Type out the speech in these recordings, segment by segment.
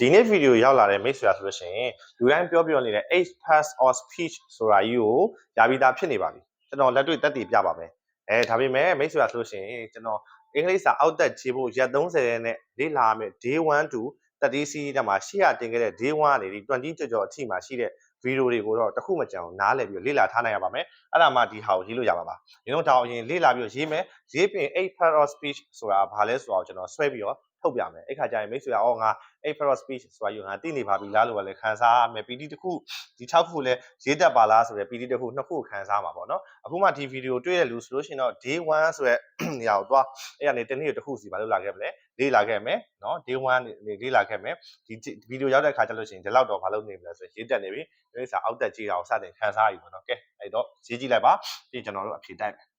ဒီနေ့ဗီဒီယိုရောက်လာတဲ့မိတ်ဆွေဆိုလို့ရှိရင်လူတိုင်းပြောပြောနေတဲ့ H pass or speech ဆိုတာကြီးကိုယာပြီးသားဖြစ်နေပါပြီကျွန်တော်လက်တွေ့တက်တည်ပြပါမယ်အဲဒါပေမဲ့မိတ်ဆွေဆိုလို့ရှိရင်ကျွန်တော်အင်္ဂလိပ်စာအောက်တက်ခြေဖို့ရက်30နဲ့လေ့လာရမယ် day 1 to 30 series တက်မှာရှေ့ရတင်ခဲ့တဲ့ day 1ကနေဒီ20ကျော်ကျော်အထိမှာရှိတဲ့ဗီဒီယိုတွေကိုတော့တစ်ခုမကြအောင်နားလည်ပြီးလေ့လာထားနိုင်ရပါမယ်အဲ့ဒါမှဒီဟာကိုရေးလို့ရပါပါဒီတော့ဒါအောင်ရင်လေ့လာပြီးရေးမယ်ရေးပြင် H pass or speech ဆိုတာဘာလဲဆိုတော့ကျွန်တော်ဆွဲပြီးတော့ ထုတ်ပြမယ်အဲ့ခါကျရင်မိတ်ဆွေကအော်ငါ eight for speech ဆိုတာယူငါသိနေပါပြီလားလို့ပဲလေခံစားရမယ် PD တစ်ခုဒီ6ခုလည်းရေးတတ်ပါလားဆိုရယ် PD တစ်ခုနှစ်ခုခံစားမှာပေါ့နော်အခုမှဒီဗီဒီယိုတွေ့ရလို့ဆိုလို့ရှိရင်တော့ day 1ဆိုရယ်နေရာကိုသွားအဲ့ကနေတနေ့တစ်ခုစီဘာလို့လာခဲ့မလဲလေးလာခဲ့မယ်နော် day 1နေလေးလာခဲ့မယ်ဒီဗီဒီယိုရောက်တဲ့ခါကျလို့ရှိရင်ဒီလောက်တော့ဘာလို့နေမလဲဆိုရင်ရေးတက်နေပြီဒီစာအောက်တက်ကြည့်တာကိုစတင်ခံစားရပြီပေါ့နော်ကဲအဲ့တော့ရေးကြည့်လိုက်ပါပြီးကျွန်တော်တို့အဖြေတိုက်မယ်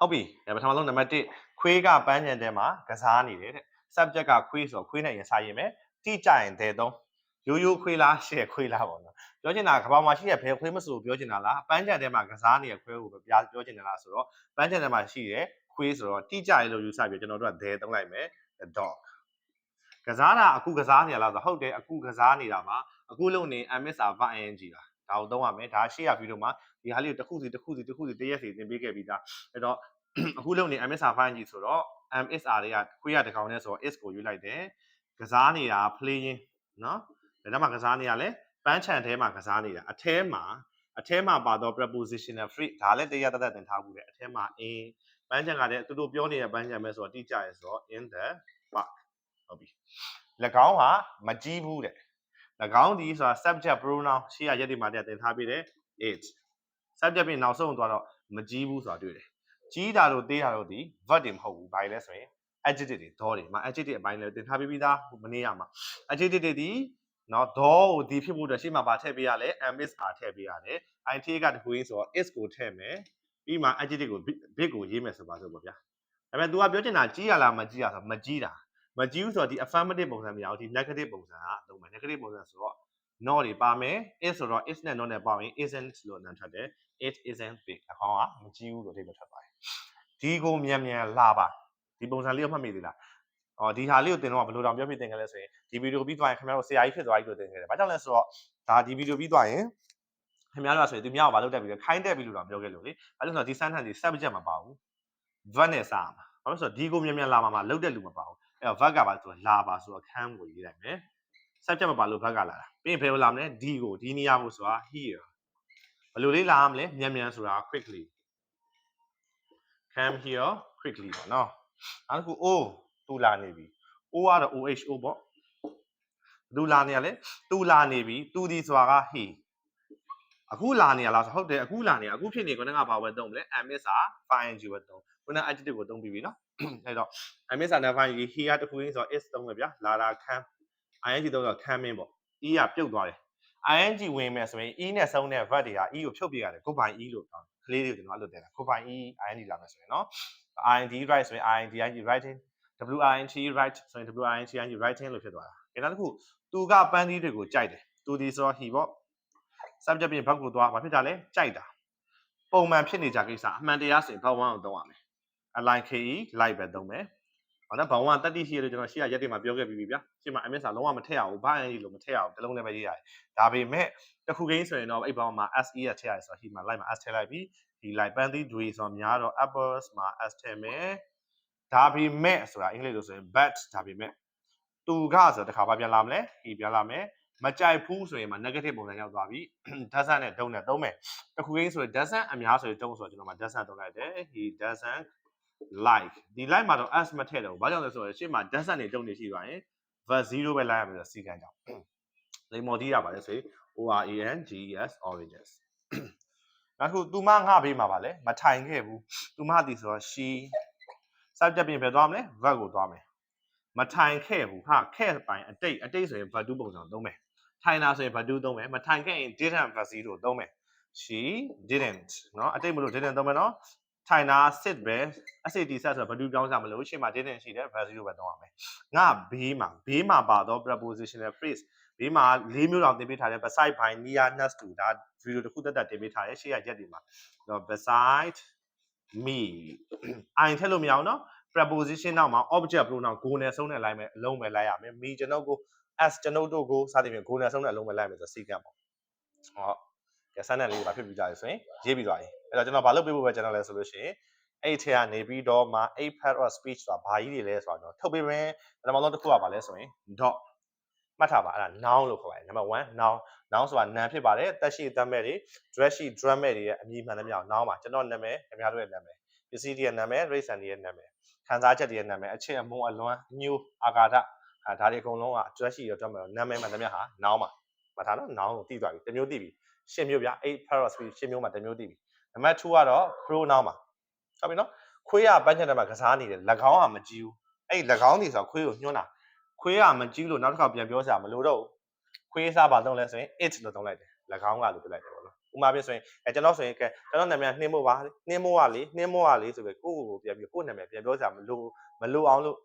ဟုတ်ပြီပထမဆုံးနံပါတ်1ခွေးကပန်းချန်ထဲမှာကစားနေတယ်တဲ့ subject ကခွေးဆိုတော့ခွေးနဲ့ရင်စားရင်ပဲတိကြရင်တဲ့သုံးရိုးရိုးခွေးလားရှယ်ခွေးလားပေါ့နော်ပြောချင်တာကဘာမှရှိတဲ့ဘယ်ခွေးမဆိုပြောချင်တာလားပန်းချန်ထဲမှာကစားနေတဲ့ခွေးကိုပဲပြောချင်တယ်လားဆိုတော့ပန်းချန်ထဲမှာရှိတဲ့ခွေးဆိုတော့တိကြရလို့ယူဆပြီးကျွန်တော်တို့ကဒဲသုံးလိုက်မယ် dog ကစားတာအခုကစားနေရလားဆိုတော့ဟုတ်တယ်အခုကစားနေတာမှာအခုလုံးနေ MSR ing လား ဒါကိုသုံးရမယ်ဒါရှေ့ရဗီဒီယိုမှာဒီဟာလေးကိုတစ်ခုစီတစ်ခုစီတစ်ခုစီတရက်စီသင်ပေးခဲ့ပြီးသားအဲ့တော့အခုလုံးနေ MSR file ကြီးဆိုတော့ MSR တွေကခွေးရတစ်ကောင်နဲ့ဆိုတော့ is ကိုယူလိုက်တယ်ကစားနေတာ playing နော်ဒါမှကစားနေရလဲပန်းချန်ထဲမှာကစားနေတာအထဲမှာအထဲမှာပါတော့ prepositional phrase ဒါလည်းတရားတသက်တင်ထားဘူးလေအထဲမှာ in ပန်းချန်ကလည်းသူတို့ပြောနေတဲ့ပန်းချန်ပဲဆိုတော့တိကျရဲဆိုတော့ in the park ဟုတ်ပြီ၎င်းဟာမကြီးဘူးတဲ့၎ င်းဒီဆိုတာ subject pronoun ရှေ့ရရက်ဒီမှာတည်းတင်ထားပြီးတယ် it subject ပြင်နောက်ဆုံးသွားတော့မကြီးဘူးဆိုတာတွေ့တယ်ကြီးတာတို့သေးတာတို့ဒီ verb တွေမဟုတ်ဘူးဘာလဲဆိုရင် adjective တွေဒေါ်တွေမှာ adjective အပိုင်းလည်းတင်ထားပြီးပြီးသားမနေ့ရမှာ adjective တွေဒီနော်ဒေါ်ကိုဒီဖြစ်ဖို့အတွက်ရှေ့မှာဗာထည့်ပေးရလဲ ms r ထည့်ပေးရတယ် it ကတခုရင်းဆိုတော့ is ကိုထည့်မယ်ပြီးမှ adjective ကို bit ကိုရေးမယ်ဆိုပါဆိုပေါ့ဗျာဒါပေမဲ့ तू ကပြောချင်တာကြီးရလားမကြီးရဆိုမကြီးတာ မကြီးဘူးဆိုတော့ဒီ affirmative ပုံစံမရဘူးဒီ negative ပုံစံကအသုံးမယ် negative ပုံစံဆိုတော့ not တွေပါမယ် is ဆိုတော့ is နဲ့ not နဲ့ပေါင်းရင် isn't လို့နားထွက်တယ် it isn't big အကောင်ကမကြီးဘူးလို့အဓိပ္ပာယ်ထွက်ပါတယ်ဒီကိုမြန်မြန်လာပါဒီပုံစံလေးကိုမှတ်မိသေးလားအော်ဒီဟာလေးကိုသင်တော့ဘယ်လိုတောင်ပြောပြသင်ကြလဲဆိုရင်ဒီဗီဒီယိုပြီးသွားရင်ခင်ဗျားတို့ဆရာကြီးဖြစ်သွားပြီလို့သင်ခဲ့တယ်။ဘာကြောင့်လဲဆိုတော့ဒါဒီဗီဒီယိုပြီးသွားရင်ခင်ဗျားတို့ဆိုရင်သူများကိုဘာလုပ်တက်ပြီးလဲခိုင်းတက်ပြီးလို့တော့ပြောခဲ့လို့လေ။ဘာလို့လဲဆိုတော့ဒီ sentence ဒီ subject မပါဘူး။ verb နဲ့စရမှာ။ဘာလို့ဆိုတော့ဒီကိုမြန်မြန်လာမှာမှာလုပ်တဲ့လူမပါဘူး။ အဲ့တော့ verb ကပါဆိုတော့လာပါဆိုတော့ခံကိုရေးလိုက်မယ်။ subject မပါလို့ verb ကလာတာ။ပြီးရင်ဘယ်လိုလာမလဲ။ d ကိုဒီနေရာကိုဆိုတာ here ဘယ်လိုလေးလာမလဲမြန်မြန်ဆိုတာ quickly come here quickly ပေါ့နော်နောက်တစ်ခု o တူလာနေပြီ o ကတော့ oho ပေါ့သူလာနေရလဲသူလာနေပြီသူဒီဆိုတာက he အခုလာနေရလားဆိုဟုတ်တယ်အခုလာနေရအခုဖြစ်နေခုနကဘာဝယ်သုံးမလဲ ms က find you ဝယ်သုံးခုန adjective ကိုသုံးပြီးပြီနော်အဲ့တော့ ms နဲ့ find you he ကတခုရင်းဆိုတော့ is သုံးမယ်ဗျာလာတာ come ing သုံးတော့ come in ပေါ့ e ကပြုတ်သွားတယ် ing ဝင်မယ်ဆိုရင် e နဲ့ဆုံးတဲ့ verb တွေက e ကိုဖြုတ်ပြရတယ် good by e လို့ပြောကလေးတွေကိုကျွန်တော်အဲ့လိုတင်တာ good by e ing လာမယ်ဆိုရင်နော် ing right ဆိုရင် ing ing writing wing right ဆိုရင် wing ing writing လို့ဖြစ်သွားတာ။ဒါနောက်တစ်ခုသူကပန်းသီးတွေကိုကြိုက်တယ်။သူဒီဆိုတော့ he ပေါ့ subject ပြင်ဘက်ကိုသွားဘာဖြစ်ကြလဲကြိုက်တာ။ပုံမှန်ဖြစ်နေကြကိစ္စအမှန်တရားဆိုရင်ဘောင်းဝမ်းကိုသုံးရမယ်။ align ke like ပဲသုံးမယ်။ဟောနော်ဘောင်းဝမ်းတတိရှိရလို့ကျွန်တော်ရှေ့ကရက်တွေမှာပြောခဲ့ပြီးပြီဗျာ။ရှေ့မှာ ms လုံးဝမထည့်ရဘူး။ဘာ ing လို့မထည့်ရဘူး။တလုံးလည်းပဲရေးရတယ်။ဒါပေမဲ့တစ်ခုကိန်းဆိုရင်တော့အဲ့ဘောင်းမှာ se ရထည့်ရတယ်ဆိုတော့ he မှာ like မှာ s ထည့်လိုက်ပြီးဒီ like ပန်းသီးတွေဆိုတော့များတော့ apples မှာ s ထည့်မယ်။ဒါပေမဲ့ဆိုတာအင်္ဂလိပ်လိုဆိုရင် but ဒါပေမဲ့သူကဆိုတော့တစ်ခါဘာပြန်လာမလဲ he ပြန်လာမယ် မကြိုက်ဘူးဆိုရင်မှ negative ပုံစံရောက်သွားပြီ doesn't နဲ့ don't နဲ့သုံးမယ်တခုရင်းဆိုရင် doesn't အများဆိုရင် don't ဆိုတော့ကျွန်တော်မှ doesn't သုံးလိုက်တယ် he doesn't like ဒီ like မှာတော့ s မထည့်တော့ဘူးဘာကြောင့်လဲဆိုတော့ရှေ့မှာ doesn't နဲ့ don't နေရှိသွားရင် verb 0ပဲလိုက်ရမယ်ဆိုစီကံကြောင့်လိမ္မော်တီးရပါတယ်ဆိုရင် o r a n g e s oranges နောက်တစ်ခုသူမငှဘေးမှာပါလဲမထိုင်ခဲ့ဘူးသူမတည်ဆိုတော့ she subject ပြင်ပဲသွားမလဲ verb ကိုသွားမယ်မထိုင်ခဲ့ဘူးဟာခဲ့ပိုင်အတိတ်အတိတ်ဆိုရင် verb ပုံစံသုံးမယ် ထိုင်တာဆိုရင် verb သုံးမယ်မထိုင်ခဲ့ရင် didn't verb 0သုံးမယ် she didn't เนาะအတိတ်မလို့ didn't သုံးမယ်เนาะထိုင်တာ sit ပဲ SAT set ဆိုတော့ verb ပြောင်းစားမလို့ရှေ့မှာ didn't ရှိတယ် verb 0ပဲသုံးရမယ်ငါဘေးမှာဘေးမှာပါတော့ prepositional phrase ဘေးမှာ၄မျိုးတောင်တင်ပေးထားတယ် beside by near next to ဒါဗီဒီယိုတစ်ခုတက်တက်တင်ပေးထားတယ်ရှေ့ရရက်တွေမှာတော့ beside me အိုင်ထည့်လို့မရအောင်နော် preposition နောက်မှာ object pronoun go နဲ့ဆုံးတဲ့ line ပဲအလုံးပဲလိုက်ရမယ် me ကျွန်တော်ကို as ကျွန်တော်တို့ကိုစသဖြင့် go နဲ့ဆုံးတဲ့အလုံးပဲလိုက်မယ်ဆိုတော့စီကံပေါ့ဟုတ်ကဲဆန်းတဲ့လေးပါဖြစ်ပြီးကြရဆိုရင်ရေးပြီးသွားပြီအဲ့တော့ကျွန်တော်ဘာလုပ်ပေးဖို့ပဲကျွန်တော်လဲဆိုလို့ရှိရင်အဲ့ထဲကနေပြီးတော့မှ a part of speech ဆိုတာဘာကြီးတွေလဲဆိုတော့ထုတ်ပေးမယ်ပထမဆုံးတစ်ခုကဘာလဲဆိုရင် dot မှတ်ထားပါအဲ့ဒါ noun လို့ခေါ်ပါတယ် number 1 noun noun ဆိုတာ noun ဖြစ်ပါတယ်တက်ရှိတက်မဲ့တွေ dress ရှိ drum မဲ့တွေရဲ့အမည်မှန်သမျှ noun ပါကျွန်တော်နာမည်ခင်ဗျားတို့ရဲ့နာမည်ပစ္စည်းတွေရဲ့နာမည်ရိတ်ဆန်တွေရဲ့နာမည်ခံစားချက်တွေရဲ့နာမည်အချစ်အမုန်းအလွမ်းအညိုးအာဃာတ အဲဒါတွေအကုန်လုံးက dress ရှိရတော့မဲ့နာမည်မှန်သမျှဟာ noun ပါမှတ်ထားနော် noun ကိုသိသွားပြီတစ်မျိုးသိပြီရှင်းမျိုးဗျ8 parrot speech ရှင်းမျိုးမှာတစ်မျိုးသိပြီနံပါတ်2ကတော့ pronoun ပါဟုတ်ပြီနော်ခွေးကပန်းချန်တက်မှာကစားနေတယ်၎င်းကမကြည့်ဘူးအဲ့၎င်းနေဆိုခွေးကိုညွှန်းတာခွေးကမကြည့်လို့နောက်တစ်ခါပြန်ပြောစရာမလိုတော့ဘူးခွေးစားပါတော့လဲဆိုရင် it လို့သုံးလိုက်တယ်၎င်းကလို့ပြောလိုက်တယ်ပေါ့နော်ဥမာပြဆိုရင်အဲကျွန်တော်ဆိုရင်ကဲကျွန်တော်နာမည်နှင်းမို့ပါနှင်းမို့ကလေနှင်းမို့ကလေဆိုပြီးကိုယ့်ကိုယ်ကိုပြန်ပြီးကိုယ့်နာမည်ပြန်ပြောစရာမလိုမလိုအောင်လို့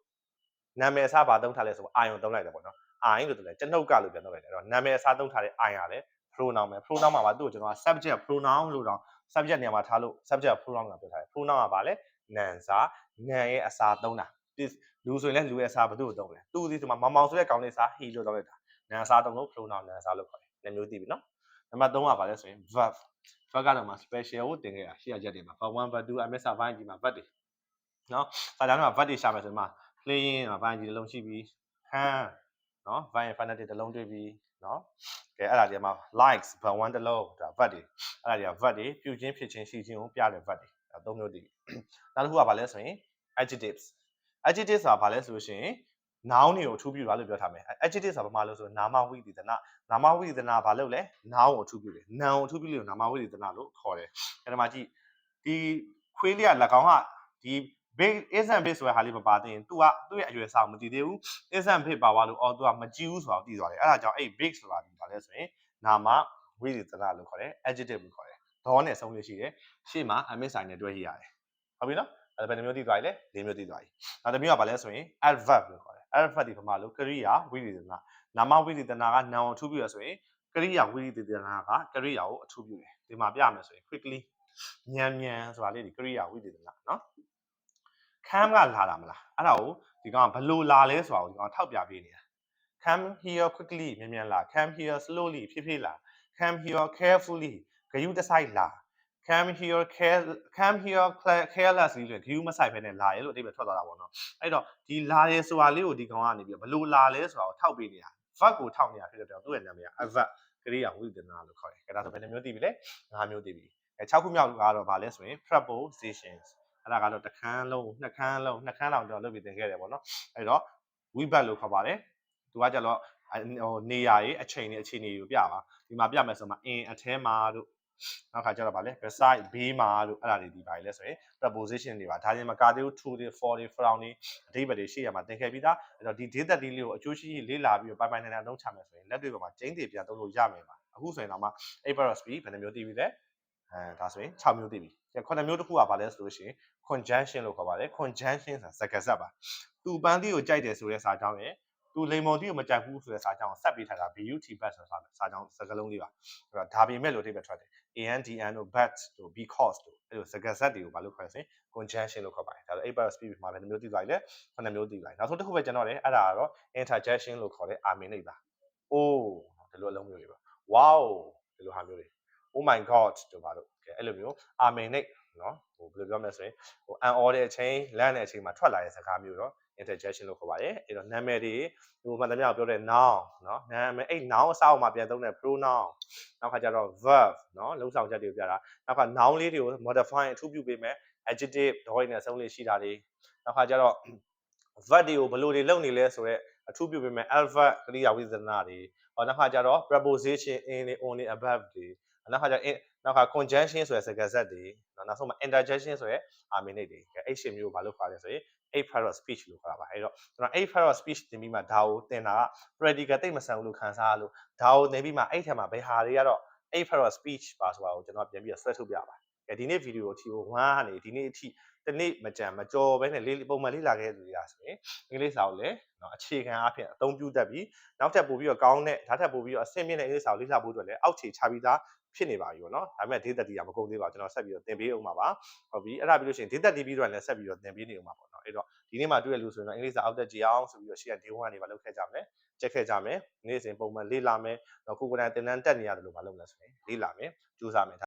နာမည်အစားပါသုံးထားလဲဆိုအာယုံသုံးလိုက်တယ်ပေါ့နော်အာယုံလို့သုံးလိုက်ကျွန်ုပ်ကလို့ပြန်သုံးလိုက်တယ်အဲ့တော့နာမည်အစားသုံးထားတဲ့အာယုံကလည်း pronoun ပဲ pronoun မှာပါသူ့ကိုကျွန်တော်က subject pronoun လို့တော့ subject နေရာမှာထားလို့ subject pronoun ကပြောထားတယ် pronoun ကပါလေနာမ်စာနာမ်ရဲ့အစားသုံးတာလူဆိုရင်လည်းလူရဲ့အစားဘယ်သူ့ကိုသုံးလဲသူ့ဒီဆိုမှာမောင်မောင်ဆိုတဲ့ကောင်းလေးစား he လို့သုံးလိုက်တာနာမ်အစားသုံးလို့ pronoun နာမ်အစားလို့ခေါ်တယ်နှစ်မျိုးသိပြီနော်နံပါတ်3ကပါလဲဆိုရင် verb verb ကတော့မှ special ကိုတင်ခဲ့တာရှေ့ရချက်တွေမှာ verb 1 verb 2 ms ဘိုင်းကြီးမှာ verb တွေနော်စာကြောင်းမှာ verb တွေရှာမယ်ဆိုရင်မှာ playing မှာဘိုင်းကြီးတစ်လုံးရှိပြီး can နော် verb infinitive တစ်လုံးတွေ့ပြီးနော်ကဲအဲ့ဒါဒီမှာ likes verb 1တစ်လုံးဒါ verb တွေအဲ့ဒါတွေက verb တွေပြုခြင်းဖြစ်ခြင်းရှိခြင်းကိုပြတဲ့ verb တွေအဲသုံးမျိုးတည်နောက်တစ်ခုကဘာလဲဆိုရင် adjectives adjectives ဆိုတာဘာလဲဆိုလို့ရှိရင် noun တွေကိုအထူးပြုတာလို့ပြောထားမယ် adjective ဆိုတာဘာမှလို့ဆိုနာမဝိသေသနာနာမဝိသေသနာဘာလို့လဲ noun ကိုအထူးပြုတယ် noun ကိုအထူးပြုလို့နာမဝိသေသနာလို့ခေါ်တယ်အဲ့ဒါမှကြည့်ဒီခွေးလေးက၎င်းကဒီ big isn't big ဆိုတဲ့ဟာလေးမပါသေးရင် तू ကသူ့ရဲ့အရွယ်အစားကိုမသိသေးဘူး isn't big ပါသွားလို့အော် तू ကမကြည့်ဘူးဆိုတာကိုသိသွားတယ်အဲ့ဒါကြောင့်အဲ့ big ဆိုတာဒီဘာလဲဆိုရင်နာမဝိသေသနာလို့ခေါ်တယ် adjective လို့ခေါ်တယ်ဒေါနဲ့ဆုံးလို့ရှိတယ်ရှေ့မှာ ms sign နဲ့တွဲရရတယ်ဟုတ်ပြီနော်အဲ့ဒါဘယ်နှမျိုးသိသွားပြီလဲ၄မျိုးသိသွားပြီနောက်တစ်မျိုးကဘာလဲဆိုရင် adverb လို့ခေါ်တယ် adverb ဒီပမာလို့ကရိယာဝိသေသနာနာမဝိသေသနာက noun အထူးပြုရဆိုရင်ကရိယာဝိသေသနာကကရိယာကိုအထူးပြုတယ်ဒီမှာပြမယ်ဆိုရင် quickly မြန်မြန်ဆိုတာလေးဒီကရိယာဝိသေသနာနော် cam ကလာတာမလားအဲ့ဒါကိုဒီကောင်ကဘလို့လာလဲဆိုတာကိုဒီကောင်ထောက်ပြပေးနေတာ come here quickly မြန်မြန်လာ come here slowly ဖြည်းဖြည်းလာ come here carefully ဂယုတစိုက်လာ come here care come here carelessly လို့ဂယုမဆိုင်ဖဲနဲ့လာရဲလို့အဓိပ္ပာယ်ထွက်သွားတာပေါ့နော်အဲ့တော့ဒီလာရဲဆိုတာလေးကိုဒီကောင်ကနေပြီးဘလို့လာလဲဆိုတာကိုထောက်ပေးနေတာ verb ကိုထောက်နေတာဖြစ်တဲ့ကြောင့်သူ့ရဲ့နာမည်က adverb ကရိယာဝိသေသနာလို့ခေါ်တယ်အဲ့ဒါဆိုဘယ်နှမျိုးသိပြီလဲ၅မျိုးသိပြီအဲ6ခုမြောက်ကတော့ဗာလဲဆိုရင် prepositions အဲ့ဒါကတော့တစ်ခန်းလုံးနှစ်ခန်းလုံးနှစ်ခန်းလောက်တော့လုပ်ပြီးသင်ခဲ့တယ်ပေါ့နော်အဲ့တော့ webet လို့ခေါ်ပါတယ်သူကကြတော့ဟိုနေရာရေးအချိန်တွေအခြေအနေတွေကိုပြပါဒီမှာပြမယ်ဆိုမှ in အထဲမှာတို့နောက်ခါကျတော့ဗာလဲ beside ဘေးမှာတို့အဲ့ဒါတွေဒီပါလဲဆိုရင် preposition တွေပါဒါချင်းမကသေးဘူး to တွေ for တွေ from တွေအဓိပ္ပာယ်တွေရှေ့ရမှာသင်ခဲ့ပြီးသားအဲ့တော့ဒီ data ဒီလေးကိုအကျိုးရှိရှိလေ့လာပြီးတော့ပိုင်ပိုင်နိုင်နိုင်အသုံးချမယ်ဆိုရင်လက်တွေ့ပေါ်မှာကျင်းတည်ပြန်သုံးလို့ရမယ်ပါအခုဆိုရင်တော့မှ8 speed ဘယ်နှမျိုးသိပြီလဲ အဲဒါဆိုရင်6မျိုးသိပြီ9မျိုးတစ်ခုကဘာလဲဆိုလို့ရှိရင် conjunction လို့ခေါ်ပါတယ် conjunction ဆိုတာစကားဆက်ပါသူပန်းသီးကိုကြိုက်တယ်ဆိုတဲ့စာကြောင်းရယ်သူလိမ္မော်သီးကိုမကြိုက်ဘူးဆိုတဲ့စာကြောင်းကိုဆက်ပေးထားတာ BUT bat ဆိုတဲ့စာကြောင်းစကားလုံးလေးပါအဲ့တော့ဒါပေမဲ့လို့အဓိပ္ပာယ်ထွက်တယ် ANDN တို့ bat တို့ because တို့အဲ့လိုစကားဆက်တွေကိုဘာလို့ခေါ်လဲဆိုရင် conjunction လို့ခေါ်ပါတယ်ဒါဆို8 bar speed မှာပဲနှမျိုးသိသွားပြီလေ9မျိုးသိသွားပြီနောက်ဆုံးတစ်ခုပဲကျွန်တော်လည်းအဲ့ဒါကတော့ interjection လို့ခေါ်တဲ့ armin လေးပါ oh ဒီလိုအလုံးမျိုးတွေပါ wow ဒီလိုဟာမျိုးတွေ oh my god တို့ပါတော့ကဲအဲ့လိုမျိုး armin နဲ့နော်ဟိုဘယ်လိုပြောမလဲဆိုရင်ဟို un order အချိန်လန့်တဲ့အချိန်မှာထွက်လာတဲ့စကားမျိုးတော့ interjection လို့ခေါ်ပါတယ်အဲ့တော့နာမည်တွေဟိုမှန်သမျှပြောတဲ့ noun နော်နာမည်အဲ့ noun အစားအုံမှာပြန်သုံးတဲ့ pronoun နောက်ခါကျတော့ verb နော်လုံးဆောင်ချက်တွေကိုပြတာနောက်က noun လေးတွေကို modify အထူးပြုပေးမယ် adjective ဒေါ်ရင်းနဲ့ဆုံးလေးရှိတာတွေနောက်ခါကျတော့ verb တွေကိုဘယ်လိုတွေလုပ်နေလဲဆိုတော့အထူးပြုပေးမယ် alpha ကရိယာဝိသနာတွေဟောနောက်ခါကျတော့ preposition in တွေ on တွေ above တွေ နောက်ခါကျနောက်က conjunction ဆိုတဲ့စကားဆက်တွေနော်နောက်ဆုံးမှာ interjection ဆိုတဲ့ arminate တွေအဲအဲ့ရှင်းမျိုးကိုဘာလို့ခေါ်လဲဆိုရင် eight parrot speech လို့ခေါ်တာပါအဲ့တော့ကျွန်တော် eight parrot speech သင်ပြီးမှဒါကိုသင်တာက practical တိတ်မဆန်ဘူးလို့ခံစားရလို့ဒါကိုသင်ပြီးမှအဲ့ထက်မှာဘယ်ဟာတွေကတော့ eight parrot speech ပါဆိုတာကိုကျွန်တော်ပြန်ပြီးတော့ဆွဲထုတ်ပြပါကဲဒီနေ့ဗီဒီယိုအထိကို1ကနေဒီနေ့အထိ တနေ့မကြံမကြော်ဘဲနဲ့လေးပုံမှန်လေးလာခဲ့တဲ့လူတွေကဆိုရင်အင်္ဂလိပ်စာကိုလည်းနော်အခြေခံအဖြစ်အသုံးပြုတတ်ပြီးနောက်ထပ်ပို့ပြီးတော့ကောင်းတဲ့ဒါထပ်ပို့ပြီးတော့အဆင့်မြင့်တဲ့အင်္ဂလိပ်စာကိုလေ့လာဖို့အတွက်လည်းအောက်ခြေချပြီးသားဖြစ်နေပါပြီပေါ့နော်ဒါပေမဲ့ဒေသတီကမကုန်သေးပါဘူးကျွန်တော်ဆက်ပြီးတော့သင်ပေးအောင်ပါပါဟုတ်ပြီအဲ့ဒါပြီးလို့ရှိရင်ဒေသတီပြီးတော့လည်းဆက်ပြီးတော့သင်ပေးနေအောင်ပါပေါ့နော်အဲ့တော့ဒီနေ့မှတွေ့ရလို့ဆိုရင်တော့အင်္ဂလိပ်စာအောက်တက်ကြအောင်ဆိုပြီးတော့ရှေ့က day 1ကနေပါလုပ်ခဲ့ကြမယ်ချက်ခဲ့ကြမယ်နေ့စဉ်ပုံမှန်လေ့လာမယ်တော့ခုကတည်းကသင်တန်းတက်နေရတယ်လို့မလုပ်လဲဆိုရင်လေ့လာမယ်ကြိုးစားမယ်